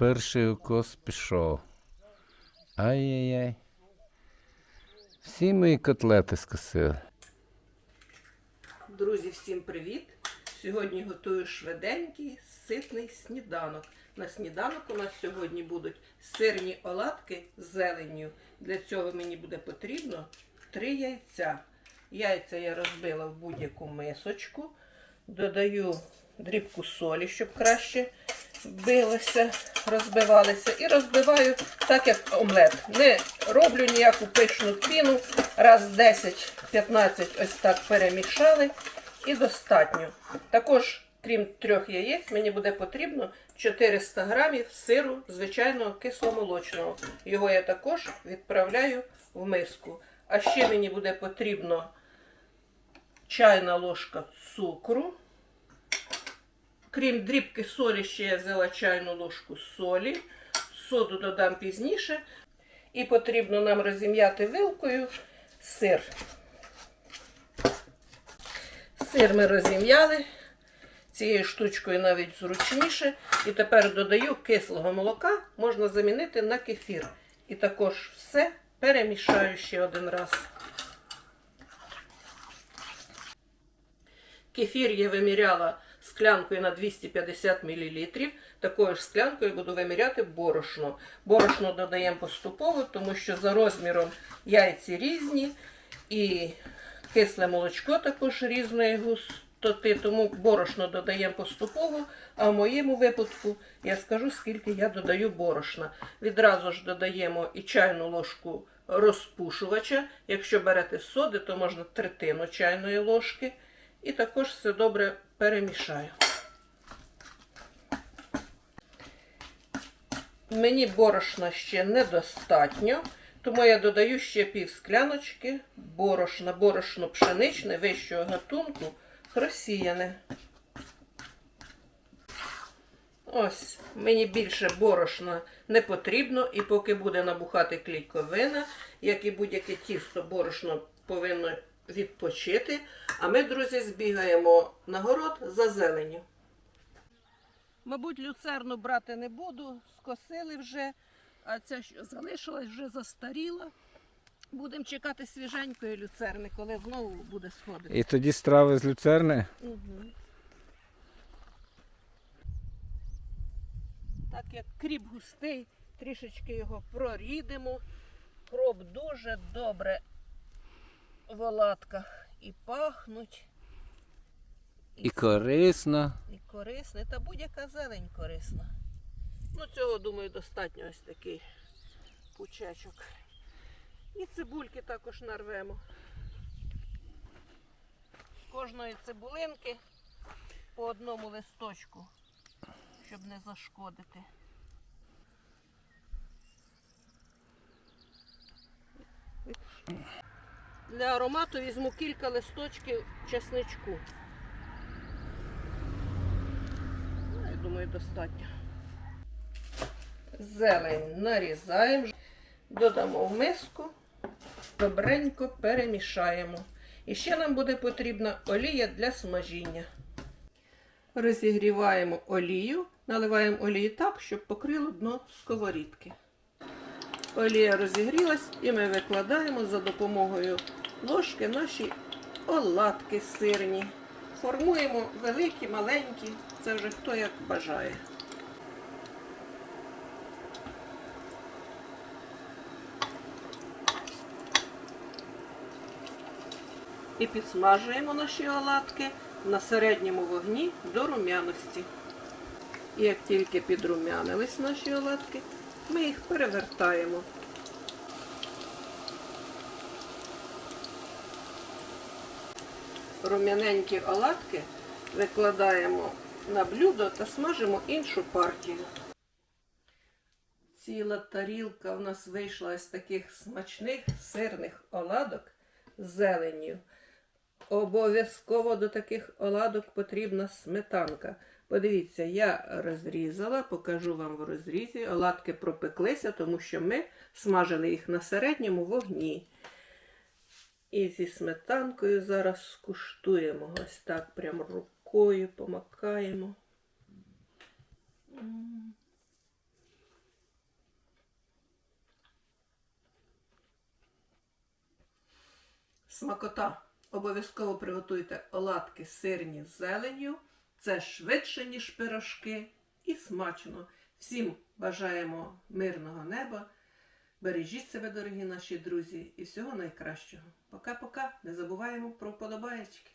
Перший укос пішов. Ай-яй-яй. Всі мої котлети скосили. Друзі, всім привіт! Сьогодні готую швиденький ситний сніданок. На сніданок у нас сьогодні будуть сирні оладки з зеленню. Для цього мені буде потрібно три яйця. Яйця я розбила в будь-яку мисочку. Додаю дрібку солі, щоб краще билося, розбивалися. І розбиваю так, як омлет. Не роблю ніяку пишну піну. Раз 10-15 ось так перемішали і достатньо. Також, крім трьох яєць, мені буде потрібно 400 грамів сиру звичайного кисломолочного. Його я також відправляю в миску. А ще мені буде потрібно чайна ложка цукру. Крім дрібки солі, ще я взяла чайну ложку солі. Соду додам пізніше. І потрібно нам розім'яти вилкою сир. Сир ми розім'яли. Цією штучкою навіть зручніше. І тепер додаю кислого молока, можна замінити на кефір. І також все перемішаю ще один раз. Кефір я виміряла склянкою на 250 мл. Такою ж склянкою буду виміряти борошно. Борошно додаємо поступово, тому що за розміром яйці різні і кисле молочко також різної густоти, тому борошно додаємо поступово. А в моєму випадку я скажу, скільки я додаю борошна. Відразу ж додаємо і чайну ложку розпушувача. Якщо берете соди, то можна третину чайної ложки. І також все добре перемішаю. Мені борошна ще недостатньо, тому я додаю ще пів скляночки борошна, борошно пшеничне вищого гатунку, просіяне. Ось, мені більше борошна не потрібно, і поки буде набухати клійковина, як і будь-яке тісто, борошно повинно відпочити. А ми, друзі, збігаємо на город за зеленю. Мабуть, люцерну брати не буду, скосили вже, а ця, що залишилась, вже застаріла. Будемо чекати свіженької люцерни, коли знову буде сходити. І тоді страви з люцерни. Угу. Так як кріп густий, трішечки його прорідимо. Кроп дуже добре в оладках і пахнуть, І корисно. і корисне, та будь-яка зелень корисна. Ну, цього, думаю, достатньо ось такий пучечок. І цибульки також нарвемо. З кожної цибулинки по одному листочку, щоб не зашкодити. Для аромату візьму кілька листочків чесничку. Ну, я думаю, достатньо. Зелень нарізаємо, додамо в миску, добренько перемішаємо. І ще нам буде потрібна олія для смажіння. Розігріваємо олію, наливаємо олії так, щоб покрило дно сковорідки. Олія розігрілась і ми викладаємо за допомогою ложки наші оладки сирні. Формуємо великі, маленькі, це вже хто як бажає. І підсмажуємо наші оладки на середньому вогні до рум'яності. І як тільки підрум'янились наші оладки, ми їх перевертаємо. Рум'яненькі оладки викладаємо на блюдо та смажимо іншу партію. Ціла тарілка у нас вийшла з таких смачних сирних оладок з зеленню. Обов'язково до таких оладок потрібна сметанка. Подивіться, я розрізала, покажу вам в розрізі. Оладки пропеклися, тому що ми смажили їх на середньому вогні. І зі сметанкою зараз скуштуємо. Ось так прям рукою помакаємо. Смакота. Обов'язково приготуйте оладки сирні з зеленю. Це швидше, ніж пирожки, і смачно. Всім бажаємо мирного неба. Бережіть себе, дорогі наші друзі, і всього найкращого. Пока-пока. Не забуваємо про вподобаєчки.